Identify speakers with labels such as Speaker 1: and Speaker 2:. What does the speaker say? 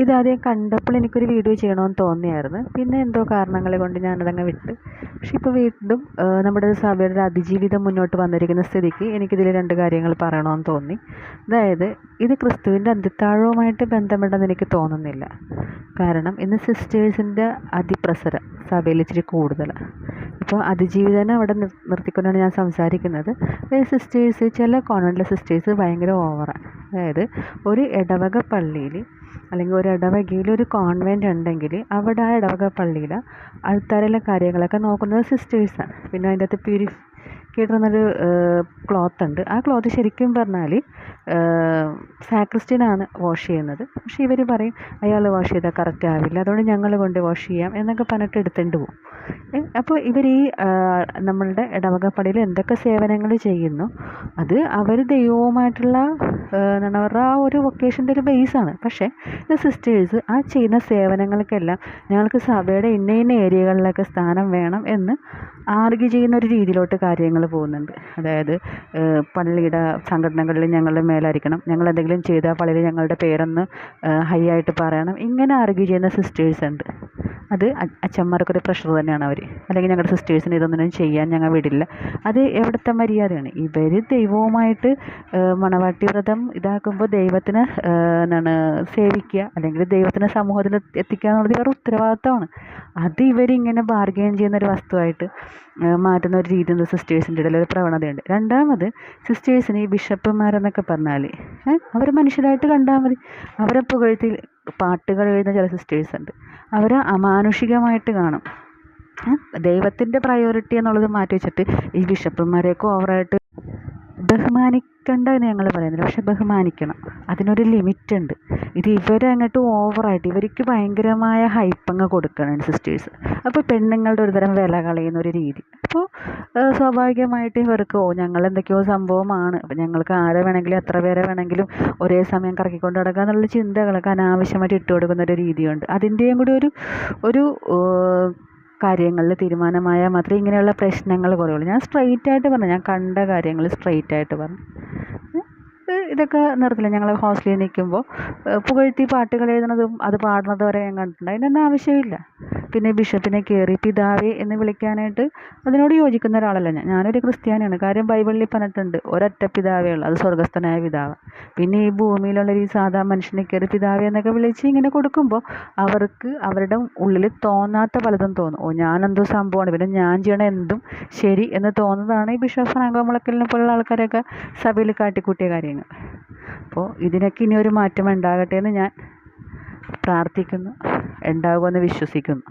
Speaker 1: ഇതാദ്യം കണ്ടപ്പോൾ എനിക്കൊരു വീഡിയോ ചെയ്യണമെന്ന് തോന്നിയായിരുന്നു. പിന്നെ എന്തോ കാരണങ്ങൾ കൊണ്ട് ഞാനതങ്ങ് വിട്ട്. പക്ഷെ ഇപ്പോൾ വീണ്ടും നമ്മുടെ സഭയുടെ അതിജീവിതം മുന്നോട്ട് വന്നിരിക്കുന്ന സ്ഥിതിക്ക് എനിക്കിതിൽ രണ്ട് കാര്യങ്ങൾ പറയണമെന്ന് തോന്നി. അതായത് ഇത് ക്രിസ്തുവിന്റെ അന്ത്യത്താഴവുമായിട്ട് ബന്ധമുണ്ടെന്ന് എനിക്ക് തോന്നുന്നില്ല. കാരണം ഇന്ന് സിസ്റ്റേഴ്സിന്റെ അതിപ്രസരം സഭയിൽ ഇച്ചിരി കൂടുതൽ ഇപ്പോൾ അതിജീവിതനെ അവിടെ നിർ നിർത്തിക്കൊണ്ടാണ് ഞാൻ സംസാരിക്കുന്നത്. സിസ്റ്റേഴ്സ് ചില കോൺവെന്റിലെ സിസ്റ്റേഴ്സ് ഭയങ്കര ഓവറാണ്. അതായത് ഒരു ഇടവക പള്ളിയിൽ അല്ലെങ്കിൽ ഒരു ഇടവകയിൽ ഒരു കോൺവെന്റ് ഉണ്ടെങ്കിൽ അവിടെ ആ ഇടവക പള്ളിയിൽ ആൾക്കാരെല്ലാം കാര്യങ്ങളൊക്കെ നോക്കുന്നത് സിസ്റ്റേഴ്സാണ് പിന്നെ അതിന്റെ അകത്ത് പ്യൂരിഫിക്കേറ്റർ എന്നൊരു ക്ലോത്ത് ഉണ്ട്. ആ ക്ലോത്ത് ശരിക്കും പറഞ്ഞാൽ സാക്രിസ്റ്റിനാണ് വാഷ് ചെയ്യുന്നത്. പക്ഷേ ഇവർ പറയും അയാൾ വാഷ് ചെയ്താൽ കറക്റ്റ് ആവില്ല. അതുകൊണ്ട് ഞങ്ങൾ കൊണ്ട് വാഷ് ചെയ്യാം എന്നൊക്കെ പറഞ്ഞിട്ട് എടുത്തുകൊണ്ട് പോകും അപ്പോൾ ഇവർ ഈ നമ്മളുടെ ഇടവക പള്ളിയിൽ എന്തൊക്കെ സേവനങ്ങൾ ചെയ്യുന്നു അത് അവർ ദൈവവുമായിട്ടുള്ള എന്താണ് ആ ഒരു വൊക്കേഷന്റെ ഒരു ബേസാണ് പക്ഷേ ഇത് സിസ്റ്റേഴ്സ് ആ ചെയ്യുന്ന സേവനങ്ങൾക്കെല്ലാം ഞങ്ങൾക്ക് സഭയുടെ ഇന്ന ഇന്ന ഏരിയകളിലൊക്കെ സ്ഥാനം വേണം എന്ന് ആർഗ്യ ചെയ്യുന്ന ഒരു രീതിയിലോട്ട് കാര്യങ്ങൾ പോകുന്നുണ്ട്. അതായത് പള്ളിയുടെ സംഘടനകളിൽ ഞങ്ങളുടെ മേലായിരിക്കണം. ഞങ്ങൾ എന്തെങ്കിലും ചെയ്താൽ പള്ളിയിൽ ഞങ്ങളുടെ പേരൊന്ന് ഹൈ ആയിട്ട് പറയണം. ഇങ്ങനെ ആർഗ്യ ചെയ്യുന്ന സിസ്റ്റേഴ്സ് ഉണ്ട്. അത് അച്ഛന്മാർക്കൊരു പ്രഷർ തന്നെയാണ് അവർ അല്ലെങ്കിൽ ഞങ്ങളുടെ സിസ്റ്റേഴ്സിന് ഇതൊന്നും ചെയ്യാൻ ഞങ്ങൾ വിടില്ല. അത് എവിടുത്തെ മര്യാദയാണ്? ഇവർ ദൈവവുമായിട്ട് മണവാട്ടി വ്രതം ഇതാക്കുമ്പോൾ ദൈവത്തിന് എന്താണ് സേവിക്കുക അല്ലെങ്കിൽ ദൈവത്തിനെ സമൂഹത്തിൽ എത്തിക്കുക എന്നുള്ളത് ഇവരുടെ ഉത്തരവാദിത്തമാണ്. അത് ഇവരിങ്ങനെ ബാർഗെയിൻ ചെയ്യുന്ന ഒരു വസ്തുവായിട്ട് മാറ്റുന്ന ഒരു രീതി സിസ്റ്റേഴ്സിന്റെ ഇടയിൽ ഒരു പ്രവണതയുണ്ട്. രണ്ടാമത് സിസ്റ്റേഴ്സിന് ഈ ബിഷപ്പുമാരെന്നൊക്കെ പറഞ്ഞാൽ അവർ മനുഷ്യരായിട്ട് കണ്ടാൽ മതി. അവരെ പുകഴ്ത്തി പാട്ടുകൾ എഴുതുന്ന ചില സിസ്റ്റേഴ്സ് ഉണ്ട്. അവരെ അമാനുഷികമായിട്ട് കാണും. ദൈവത്തിന്റെ പ്രയോറിറ്റി എന്നുള്ളത് മാറ്റി വെച്ചിട്ട് ഈ ബിഷപ്പുമാരെയൊക്കെ ഓവറായിട്ട് ബഹുമാനിക്കണ്ട എന്ന് ഞങ്ങൾ പറയുന്നില്ല. പക്ഷെ ബഹുമാനിക്കണം. അതിനൊരു ലിമിറ്റ് ഉണ്ട്. ഇത് ഇവരങ്ങോട്ട് ഓവറായിട്ട് ഇവർക്ക് ഭയങ്കരമായ ഹൈപ്പങ്ങ് കൊടുക്കണം സിസ്റ്റേഴ്സ് അപ്പോൾ പെണ്ണുങ്ങളുടെ ഒരുതരം വില കളയുന്ന ഒരു രീതി. അപ്പോൾ സ്വാഭാവികമായിട്ട് ഇവർക്ക് ഓ ഞങ്ങൾ എന്തൊക്കെയോ സംഭവമാണ്. അപ്പം ഞങ്ങൾക്ക് ആരെ വേണമെങ്കിലും എത്ര പേരെ വേണമെങ്കിലും ഒരേ സമയം കറക്കിക്കൊണ്ട് നടക്കുക എന്നുള്ള ചിന്തകളൊക്കെ അനാവശ്യമായിട്ട് ഇട്ട് കൊടുക്കുന്ന ഒരു രീതിയുണ്ട്. അതിന്റെയും കൂടി ഒരു ഒരു കാര്യങ്ങളിൽ തീരുമാനമായാൽ മാത്രമേ ഇങ്ങനെയുള്ള പ്രശ്നങ്ങൾ കുറയുള്ളൂ. ഞാൻ സ്ട്രെയിറ്റ് ആയിട്ട് പറഞ്ഞു. ഞാൻ കണ്ട കാര്യങ്ങൾ സ്ട്രെയിറ്റ് ആയിട്ട് പറഞ്ഞു. ഇതൊക്കെ നിർത്തില്ല. ഞങ്ങൾ ഹോസ്റ്റലിൽ നിൽക്കുമ്പോൾ പുകഴ്ത്തി പാട്ടുകൾ എഴുതുന്നതും അത് പാടുന്നത് വരെ ഞാൻ കണ്ടിട്ടുണ്ട്. അതിനൊന്നും ആവശ്യമില്ല. പിന്നെ ബിഷപ്പിനെ കയറി പിതാവേ എന്ന് വിളിക്കാനായിട്ട് അതിനോട് യോജിക്കുന്ന ഒരാളല്ല ഞാൻ. ഞാനൊരു ക്രിസ്ത്യാനിയാണ്. കാര്യം ബൈബിളിൽ പറഞ്ഞിട്ടുണ്ട് ഒരൊറ്റ പിതാവേ ഉള്ളൂ. അത് സ്വർഗസ്ഥനായ പിതാവ്. പിന്നെ ഈ ഭൂമിയിലുള്ള ഈ സാധാ മനുഷ്യനെ കയറി പിതാവേ എന്നൊക്കെ വിളിച്ച് ഇങ്ങനെ കൊടുക്കുമ്പോൾ അവർക്ക് അവരുടെ ഉള്ളിൽ തോന്നാത്ത പലതും തോന്നും. ഓ ഞാനെന്തോ സംഭവമാണ്. പിന്നെ ഞാൻ ചെയ്യണ എന്തും ശരി എന്ന് തോന്നുന്നതാണ് ഈ ബിഷപ്പ് ഫ്രാങ്കോ മുളക്കലിനെ പോലുള്ള ആൾക്കാരൊക്കെ സഭയിൽ കാട്ടിക്കൂട്ടിയ കാര്യങ്ങൾ. അപ്പോൾ ഇതിനൊക്കെ ഇനി ഒരു മാറ്റം ഉണ്ടാകട്ടെ എന്ന് ഞാൻ പ്രാർത്ഥിക്കുന്നു. ഉണ്ടാകുമെന്ന് വിശ്വസിക്കുന്നു.